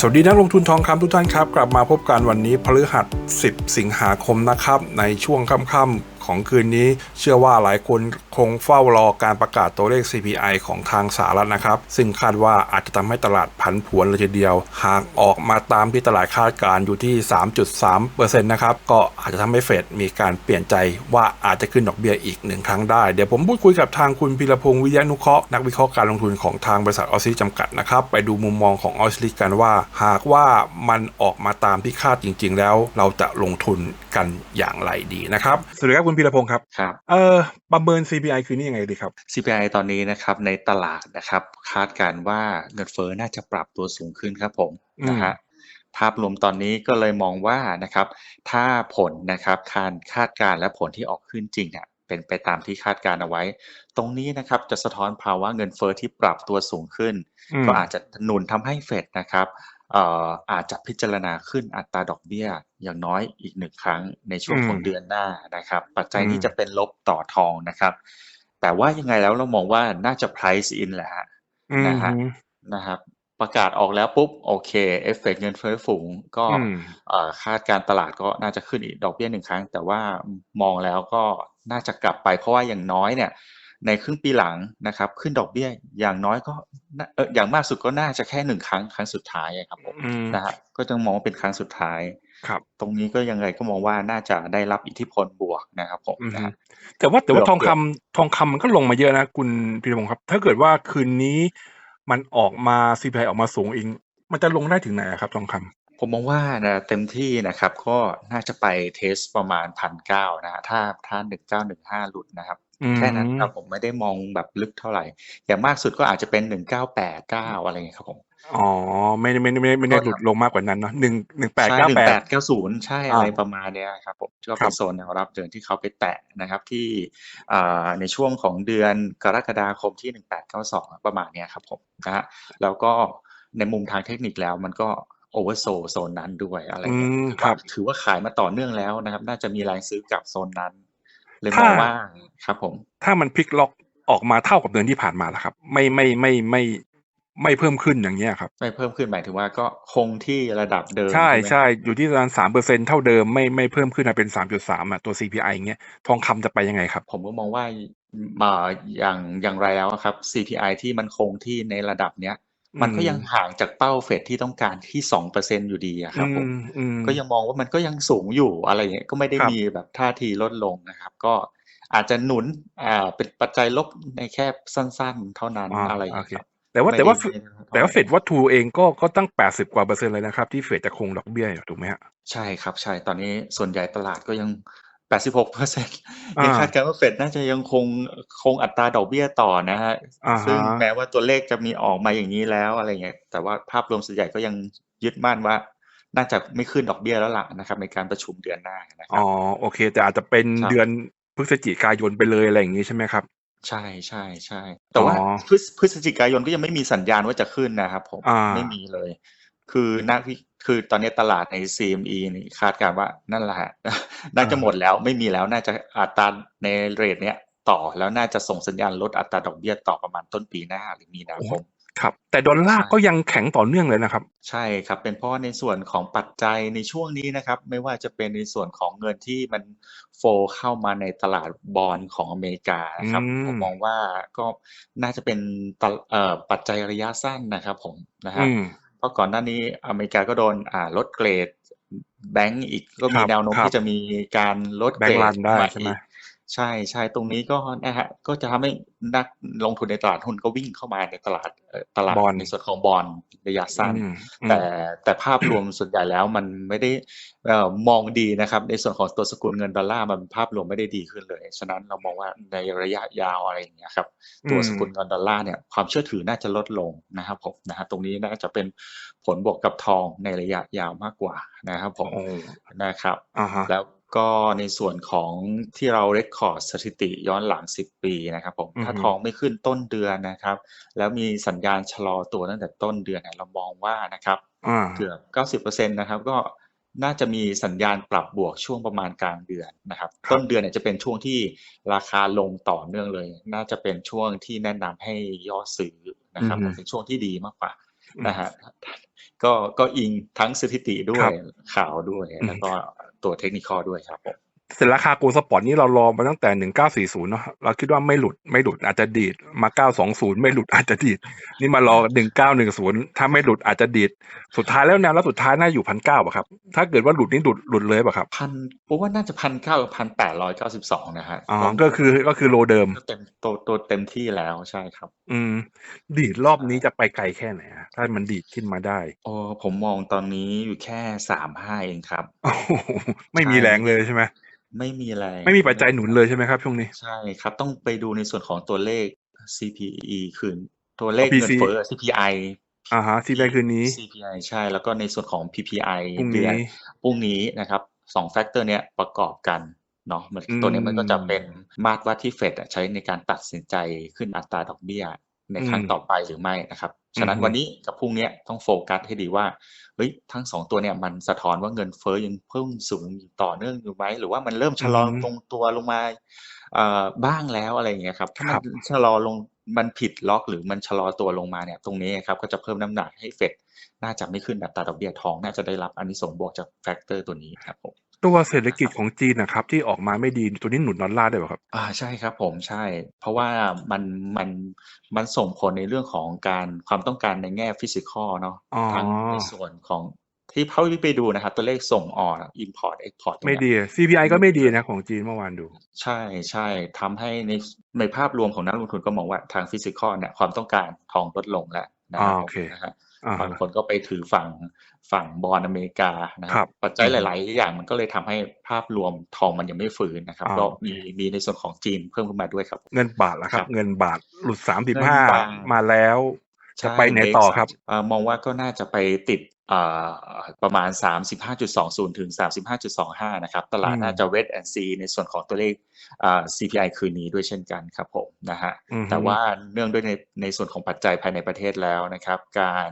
สวัสดีนักลงทุนทองคำทุกท่านครับ กลับมาพบกันวันนี้พฤหัส 10 สิงหาคมนะครับ ในช่วงค่ำ ของคืนนี้ เชื่อว่าหลายคนคงเฝ้ารอการประกาศตัวเลข CPI ของทางสหรัฐนะครับ ซึ่งคาดว่าอาจจะทำให้ตลาดผันผวนเลยทีเดียว หากออกมาตามที่ตลาดคาดการณ์อยู่ที่ 3.3%นะครับก็อาจจะทำให้เฟดมีการเปลี่ยนใจว่าอาจจะขึ้นดอกเบี้ยอีกหนึ่งครั้งได้ เดี๋ยวผมพูดคุยกับทางคุณพิรพงศ์วิทยานุเคราะห์นักวิเคราะห์การลงทุนของทางบริษัทออสซิจำกัดนะครับไปดูมุมมองของออสซิกันว่า หากว่ามันออกมาตามที่คาดจริง ๆ แล้ว เราจะลงทุนกันอย่างไรดีนะครับสวัสดีครับคุณพิรพงศ์ครับครับเออประเมิน CPI คืนนี้ยังไงดีครับ CPI ตอนนี้นะครับในตลาดนะครับคาดการณ์ว่าเงินเฟ้อน่าจะปรับตัวสูงขึ้นครับผมอืมนะฮะภาพรวมตอนนี้ก็เลยมองว่านะครับ ถ้าผลนะครับการคาดการณ์และผลที่ออกขึ้นจริงเนี่ยเป็นไปตามที่คาดการณ์เอาไว้ ตรงนี้นะครับจะสะท้อนภาวะเงินเฟ้อที่ปรับตัวสูงขึ้นมก็อาจจะหนุนทำให้เฟดนะครับเอ่ออาจจะพิจารณาขึ้นอัตราดอกเบี้ยอย่างน้อยอีกหนึ่งครั้งในช่วงอืมของเดือนหน้านะครับ ปัจจัยอืมนี้จะเป็นลบต่อทองนะครับ แต่ว่ายังไงแล้วเรามองว่าน่าจะ price in แหละฮะอืมนะฮะนะครับ ประกาศออกแล้วปุ๊บโอเคเอฟเฟกเงินเฟ้อฝูงก็อืมเอ่อคาดการณ์ตลาดก็น่าจะขึ้นอีกดอกเบี้ยหนึ่งครั้ง แต่ว่ามองแล้วก็น่าจะกลับไปเพราะว่าอย่างน้อยเนี่ย ในครึ่งปีหลังนะครับ ขึ้นดอกเบี้ยอย่างน้อยก็น่าเอออย่างมากสุดก็น่าจะแค่หนึ่งครั้งครั้งสุดท้ายอะครับผมอืมนะฮะก็จะมองว่าเป็นครั้งสุดท้ายครับ ตรงนี้ก็ยังไงก็มองว่าน่าจะได้รับอิทธิพลบวกนะครับผมอืมนะฮะแต่ว่าแต่ว่าเกือบทองคำทองคำมันก็ลงมาเยอะนะคุณพิรพงศ์ครับ ถ้าเกิดว่าคืนนี้มันออกมา CPI ออกมาสูงเองมันจะลงได้ถึงไหนอะครับทองคำผมมองว่านะเต็มที่นะครับก็น่าจะไปเทสประมาณพันเก้านะฮะถ้าถ้าหนึ่งเก้าหนึ่งห้าหลุดนะครับ อืมแค่นั้นครับผมไม่ได้มองแบบลึกเท่าไหร่ อย่างมากสุดก็อาจจะเป็นหนึ่งเก้าแปดเก้าอะไรอย่างเงี้ยครับผม อ๋อ ไม่ได้ไม่ได้ไม่ได้ไม่ได้ก็หลุดลงมากกว่านั้นเนาะหนึ่งหนึ่งแปดใช่เก้าหนึ่แปงแปดดเก้าศูนย์ใช่อ่าอะไรประมาณเนี้ยครับผมก็ครัเป็บนโซนแนวรับเดินที่เขาไปแตะนะครับที่อ่าในช่วงของเดือนกรกฎาคมที่หนึ่งแปดเก้าสองประมาณเนี้ยครับผมนะฮะแล้วก็ในมุมทางเทคนิคแล้วมันก็โอเวอร์โซโซนนั้นด้วยอะไรอืเงี้ยมถือครัว่าบถือว่าขายมาต่อเนื่องแล้วนะครับ น่าจะมีแรงซื้อกลับโซนนั้น เลยมถ้าองว่าครับผม ถ้ามันพลิกล็อกออกมาเท่ากับเดือนที่ผ่านมาล่ะครับ ไม่ไม่ไม่ไม่ไม่เพิ่มขึ้นอย่างเงี้ยครับ ไม่เพิ่มขึ้นหมายถึงว่าก็คงที่ระดับเดิม ใช่ไหมใช่อยู่ที่ประมาณสามเปอร์เซ็นเท่าเดิมไม่ไม่เพิ่มขึ้นมาเป็นสามจุดสามอะตัว CPI เงี้ยทองคำจะไปยังไงครับ ผมก็มองว่ามาอย่างอย่างไรแล้วอะครับ CPI ที่มันคงที่ในระดับเนี้ย มันก็ยังห่างจากเป้าเฟดที่ต้องการที่สองเปอร์เซ็นอยู่ดีอะครับผมอืมอืมก็ยังมองว่ามันก็ยังสูงอยู่อะไรอย่างเงี้ยก็ไม่ได้ครับมีแบบท่าทีลดลงนะครับ ก็อาจจะหนุนอ่าเป็นปัจจัยลบในแค่สั้นๆ เท่านั้นอ่าอะไรอย่างโอเงี้ยเคครับแต่ว่าไม่แต่ว่าได้มีแต่ว่าเฟดวัตถุเองก็ก็ตั้งแปดสิบกว่าเปอร์เซ็นต์เลยนะครับ ที่เฟดจะคงดอกเบี้ยอยู่ถูกไหมฮะใช่ครับใช่ตอนนี้ส่วนใหญ่ตลาดก็ยัง 86เปอร์เซ็นต์อ่ายัยังคาดการณ์ว่าเฟดน่าจะยังคงคงอัตราดอกเบี้ยต่อนะฮะอ่าฮะ ซึ่งแม้ว่าตัวเลขจะมีออกมาอย่างนี้แล้วอะไรเงี้ย แต่ว่าภาพรวมส่วนใหญ่ก็ยังยึดมั่นว่า น่าจะไม่ขึ้นดอกเบี้ยแล้วล่ะนะครับ ในการประชุมเดือนหน้านะครัอ๋บอโอเค แต่อาจจะเป็นครับเดือนพฤศจิกายนไปเลยอะไรอย่างงี้ใช่ไหมครับใช่ใช่ใช่แต่ว่าอ๋อพฤศพฤศจิกายนก็ยังไม่มีสัญญาณว่าจะขึ้นนะครับผมอ่าไม่มีเลย คือนักวิ คือตอนนี้ตลาดใน CME นี่คาดการณ์ว่านั่นแหละฮะน่าจะหมดแล้วไม่มีแล้วน่าจะอัตราในเรทเนี้ยต่อแล้วน่าจะส่งสัญญาณลดอัตราดอกเบี้ยต่อประมาณต้นปีหน้าหรือมีนาคมครับแต่ดอลลาร์ใช่ก็ยังแข็งต่อเนื่องเลยนะครับ ใช่ครับเป็นเพราะว่าในส่วนของปัจจัยในช่วงนี้นะครับ ไม่ว่าจะเป็นในส่วนของเงินที่มันโฟลเข้ามาในตลาดบอลของอเมริกานะครับอืมผมมองว่าก็น่าจะเป็นตลเอ่อปัจจัยระยะสั้นนะครับผมนะฮะอืมเพ ราะก่อนหน้านี้อเมริกาก็โดนอ่าลดเกรดแบงก์อีกก็มีครับแนวโน้มครับที่จะมีการลดแบเกงรก์รัดนได้มาใช่ไหมอีก ใช่ใช่ตรงนี้ก็นะฮะ ก็จะทำให้นักลงทุนในตลาดหุ้นก็วิ่งเข้ามาในตลาดเอ่อตลาดบอนด์ในส่วนของบอลระยะสั้นอืมอืมแต่แต่ภาพรวมส่วนใหญ่แล้วมันไม่ได้เอ่อมองดีนะครับ ในส่วนของตัวสกุลเงินดอลลาร์มันภาพรวมไม่ได้ดีขึ้นเลย ฉะนั้นเรามองว่าในระยะยาวอะไรอย่างเงี้ยครับ ตัวสกุลเงินดอลลาร์เนี่ยความเชื่อถือน่าจะลดลงนะครับผมนะฮะตรงนี้น่าจะเป็นผลบวกกับทองในระยะยาวมากกว่านะครับผมโอ้นะครับอ่าฮะแล้ว ก็ในส่วนของที่เราเรคคอร์ดสถิติย้อนหลัง 10 ปีนะครับผมอือฮึถ้าทองไม่ขึ้นต้นเดือนนะครับ แล้วมีสัญญาณชะลอตัวตั้งแต่ต้นเดือนเนี่ยเรามองว่านะครับอ่าเกือบ90%นะครับก็น่าจะมีสัญญาณปรับบวกช่วงประมาณกลางเดือนนะครับครับ ต้นเดือนเนี่ยจะเป็นช่วงที่ราคาลงต่อเนื่องเลย น่าจะเป็นช่วงที่แนะนำให้ย่อซื้อนะครับอือฮึมันเป็นช่วงที่ดีมากกว่าอืมนะฮะก็ก็อิงทั้งสถิติด้วครัยบข่าวด้วยอืมแล้วก็ ตัวเทคนิคด้วยครับผม เสร็จราคาโกลสปอร์ตนี่เรารอมาตั้งแต่หนึ่งเก้าสี่ศูนย์เนาะเราคิดว่าไม่หลุดไม่หลุดอาจจะดีดมาเก้าสองศูนย์ไม่หลุดอาจจะดีด นี่มารอหนึ่งเก้าหนึ่งศูนย์ถ้าไม่หลุดอาจจะดีด สุดท้ายแล้วแนวแล้วสุดท้ายน่าอยู่พันเก้าป่ะครับ ถ้าเกิดว่าหลุดนี่หลุดหลุดเลยป่ะครับพันผมว่าน่าจะพันเก้าพันแปดร้อยเก้าสิบสองนะฮะอ๋อก็คือก็คือโลเดิมเต็มตัวตัวเต็มที่แล้วใช่ครับ อืม ดีดรอบนี้จะไปไกลแค่ไหนอะถ้ามันดีดขึ้นมาได้โอ้ผมมองตอนนี้อยู่แค่สามห้าเองครับโอ้โหไม่มีแรงเลยใช่ไหม ไม่มีอะไรไม่มีปัจจัยหนุนเลยใช่ไหมครับช่วงนี้ ใช่ครับ ต้องไปดูในส่วนของตัวเลข CPE คืนตัวเลขอ๋อ PC เงินเฟ้อ CPI อ่าฮะซีแบคืนนี้ CPI ใช่ แล้วก็ในส่วนของ PPI พรุ่งเดืนี้อนพรุ่งนี้นะครับสองแฟกเตอร์เนี้ยประกอบกันเนาะมันอืมตัวเนี้ยมันก็จะเป็นมาตรวัดที่เฟดใช้ในการตัดสินใจขึ้นอัตราดอกเบี้ยในครั้งต่อไปหรือไม่นะครับ ฉะนั้นวันนี้กับพรุ่งเนี้ยต้องโฟกัสให้ดีว่าเฮ้ยทั้งสองตัวเนี่ยมันสะท้อนว่าเงินเฟ้อยังเพิ่มสูงอยู่ต่อเนื่องอยู่ไหมหรือว่ามันเริ่มชะลอตรงตัวลงมาเอ่อบ้างแล้วอะไรอย่างเงี้ยครับถ้ามันชะลอลงมันผิดล็อกหรือมันชะลอตัวลงมาเนี่ยตรงนี้ครับก็จะเพิ่มน้ำหนักให้เฟดน่าจะไม่ขึ้นอัตราดอกเบี้ยทอง น่าจะได้รับอันนี้ส่งส์บวกจากแฟกเตอร์ตัวนี้ครับผม ตัวเศรษฐกิจของจีนนะครับ ที่ออกมาไม่ดี ตัวนี้หนุนดอลลาร์ได้ป่ะครับ อ่าใช่ครับผมใช่ เพราะว่ามันมันมันส่งผลในเรื่องของการความต้องการในแง่ฟิสิกอลเนาะอ๋อ ทั้งในส่วนของที่เขาไปดูนะครับ ตัวเลขส่งออก import export ตรงไม่เนี้ยดี CPI ก็ไม่ดีนะของจีนเมื่อวานดู ใช่ใช่ทำให้ในในภาพรวมของนักลงทุนก็มองว่าทางฟิสิกอลเนี่ยความต้องการทองลดลงแล้วนะครัอ่าบโอเค นะฮะอ่า บางคนก็ไปถือฝั่งฝั่งบอลอเมริกานะคครัรับบปัจจัยหลาย ๆ อย่างมันก็เลยทำให้ภาพรวมทองมันยังไม่ฟื้นนะครับอ่าก็โอเคมีมีในส่วนของจีนเพิ่มขึ้นมาด้วยครับ เงินบาทละครัครับบเงินบาทหลุดสามสิบเงิห้านบาทมาแล้วจะไปไหนต่อครับเอ่อมองว่าก็น่าจะไปติดเอ่อ ประมาณ 35.20 ถึง 35.25 นะครับ ตลาดอืมน่าจะเวทแอนซีในส่วนของตัวเลขเอ่อ CPI คืนนี้ด้วยเช่นกันครับผมนะฮะอือฮึแต่ว่าเนื่องด้วยในในส่วนของปัจจัยภายในประเทศแล้วนะครับ การ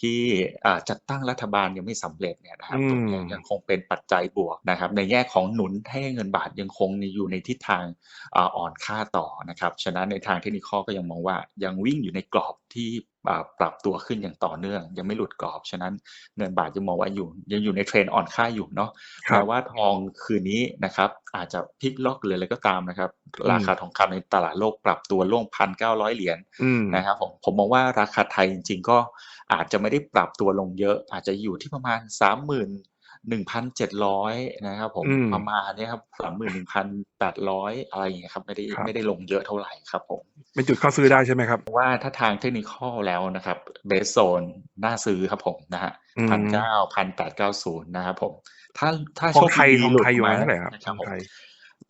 ที่เอ่อจัดตั้งรัฐบาลยังไม่สำเร็จเนี่ยนะครับอืมตรงเนี้ยยังคงเป็นปัจจัยบวกนะครับ ในแง่ของหนุนให้เงินบาทยังคงอยู่ในทิศทางอ่าอ่อนค่าต่อนะครับ ฉะนั้นในทางเทคนิคก็ยังมองว่ายังวิ่งอยู่ในกรอบที่อ่าปรับตัวขึ้นอย่างต่อเนื่อง ยังไม่หลุดกรอบ ฉะนั้นเงินบาทยังมองว่าอยู่ยังอยู่ในเทรนด์อ่อนค่าอยู่เนาะครับแม้ว่าทองคืนนี้นะครับอาจจะพลิกล็อกหรืออะไรก็ตามนะครับ ราคาทองคำในตลาดโลกปรับตัวล่วงพันเก้าร้อยเหรียญอืมนะครับผมผมมองว่าราคาไทยจริง ๆ ก็อาจจะไม่ได้ปรับตัวลงเยอะ อาจจะอยู่ที่ประมาณสามหมื่น หนึ่งพันเจ็ดร้อยนะครับผมอืมประมาณเนี้ยครับสามหมื่นหนึ่งพันแปดร้อยอะไรอย่างเงี้ยครับไม่ได้ครับไม่ได้ลงเยอะเท่าไหร่ครับผมเป็นจุดเข้าซื้อได้ใช่ไหมครับ ว่าถ้าทางเทคนิคแล้วนะครับเบสโซนน่าซื้อครับผมนะฮะอืมพันเก้าพันแปดเก้าศูนย์นะครับผมถ้าถ้าทโชองคไทยดีทองหลุดไทยอยู่มาเท่าไหร่ครับนะทครัอบงผมไทย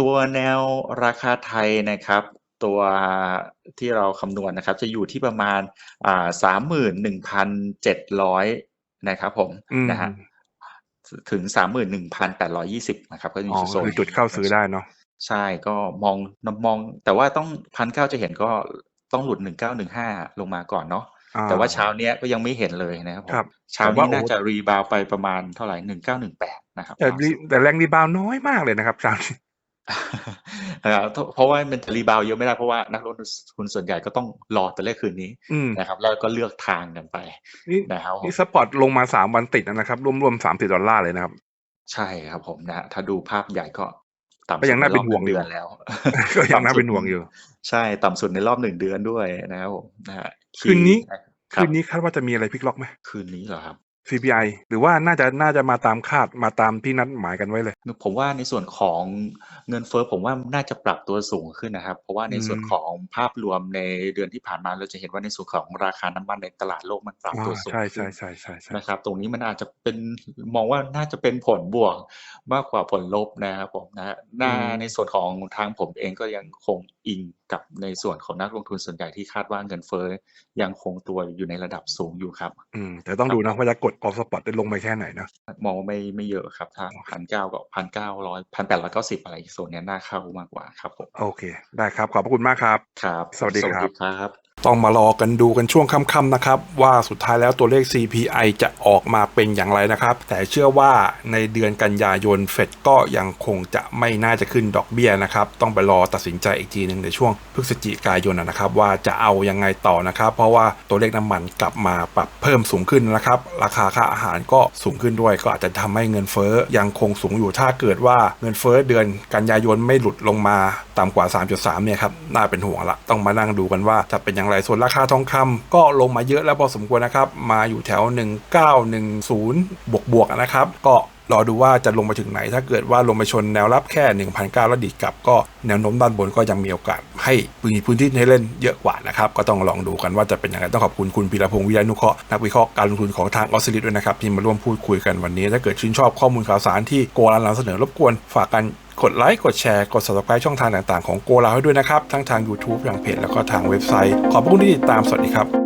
ตัวแนวราคาไทยนะครับตัวที่เราคำนวณนะครับ จะอยู่ที่ประมาณอ่าสามหมื่นหนึ่งพันเจ็ดร้อยนะครับผมอืมนะฮะ ถึงสามหมื่นหนึ่งพันแปดร้อยี่สิบนะครับ ก็อยู่อ๋อโซนคือจุดเข้าซื้อได้เนาะใช่ก็มองมอง แต่ว่าต้องพันเก้าจะเห็นก็ต้องหลุดหนึ่งเก้าหนึ่งห้าลงมาก่อนเนาะอ่แต่ว่าเช้าเนี้ยก็ยังไม่เห็นเลยนะครับผมครับเช้าแต่ว่านี้น่าโอ้จะรีบาวไปประมาณเท่าไหร่หนึ่งเก้าหนึ่งแปดนะครับแต่รีแต่แรงรีบาวน้อยมากเลยนะครับจานนะครับ เพราะว่ามันจะรีบาวเยอะไม่ได้เพราะว่านักลงทุนส่วนใหญ่ก็ต้องรอตัวเลขคืนนี้อืมนะครับ แล้วก็เลือกทางกันไปนี่นะครับผมนี่สปอร์ตลงมาสามวันติดแล้วนะครับ รวมรวมสามสิบดอลลาร์เลยนะครับ ใช่ครับผมนะฮะถ้าดูภาพใหญ่ก็ต่ำก็ยังน่าเป็นห่วงใรบอยู่เดือนแล้ว ก็ยังน่าเป็นห่วงอยู่ ใช่ต่ำสุดในรอบหนึ่งเดือนด้วยนะครับผมนะฮะคืนนี้รับคืนนี้คาดว่าจะมีอะไรพลิกล็อกไหมคืนนี้เหรอครับ CPI หรือว่าน่าจะน่าจะมาตามคาดมาตามที่นัดหมายกันไว้เลย ผมว่าในส่วนของเงินเฟ้อผมว่าน่าจะปรับตัวสูงขึ้นนะครับ เพราะว่าในส่วนอืมของภาพรวมในเดือนที่ผ่านมาเราจะเห็นว่าในส่วนของราคาน้ำมันในตลาดโลกมันปรับอ่าตัวสูงใช่ขึ้ใช่นใช่ใช่ใช่นะครับ ตรงนี้มันอาจจะเป็นมองว่าน่าจะเป็นผลบวกมากกว่าผลลบนะครับผมนะฮะหน้าในส่วนของทางผมเองก็ยังคง อิงกับในส่วนของนักลงทุนส่วนใหญ่ที่คาดว่าเงินเฟ้อยังคงตัวอยู่ในระดับสูงอยู่ครับ อืมแต่ต้องดูนะว่าจะกดออฟสปอร์ตได้ลงไปแค่ไหนนะมองว่าไม่ไม่เยอะครับถ้าพันเก้ากับพันเก้าร้อยพันแปดร้อยเก้าสิบอะไรโซนเนี้ยน่าเข้ามากกว่าครับผมโอเค ได้ครับขอบพระคุณมากครับครับ สวัสดีครับครับ ต้องมารอกันดูกันช่วงค่ำๆนะครับ ว่าสุดท้ายแล้วตัวเลข CPI จะออกมาเป็นอย่างไรนะครับ แต่เชื่อว่าในเดือนกันยายนเฟดก็ยังคงจะไม่น่าจะขึ้นดอกเบี้ยนะครับ ต้องไปรอตัดสินใจอีกทีหนึ่งในช่วงพฤศจิกายนนะครับ ว่าจะเอายังไงต่อนะครับ เพราะว่าตัวเลขน้ำมันกลับมาปรับเพิ่มสูงขึ้นนะครับ ราคาค่าอาหารก็สูงขึ้นด้วย ก็อาจจะทำให้เงินเฟ้อยังคงสูงอยู่ถ้าเกิดว่าเงินเฟ้อเดือนกันยายนไม่หลุดลงมาต่ำกว่า 3.3 เนี่ยครับน่าเป็นห่วงละต้องมานั่งดูกันว่าจะเป็นอย่างไรส่วนราคาทองคำก็ลงมาเยอะแล้วพอสมควรนะครับ มาอยู่แถว 1910 บวกบวกๆนะครับ ก็รอดูว่าจะลงไปถึงไหน ถ้าเกิดว่าลงไปชนแนวรับแค่ 1,900แล้วดีดกลับ ก็แนวโน้มด้านบนก็ยังมีโอกาส ให้มีพื้นที่ให้เล่นเยอะกว่านะครับ ก็ต้องลองดูกันว่าจะเป็นยังไงต้องขอบคุณคุณพีรพงศ์วิทยานุเคราะห์นักวิเคราะห์การลงทุนของทางออสซิลิตด้วยนะครับที่มาร่วมพูดคุยกันวันนี้ ถ้าเกิดชื่นชอบข้อมูลข่าวสารที่โกลาเราเสนอรบกวนฝากกัน กดไลค์ กดแชร์ กด subscribe ช่องทางต่างๆของโกลาให้ด้วยนะครับ ทั้งทาง YouTube ทางเพจแล้วก็ทางเว็บไซต์ ขอบพระคุณที่ติดตาม สวัสดีครับ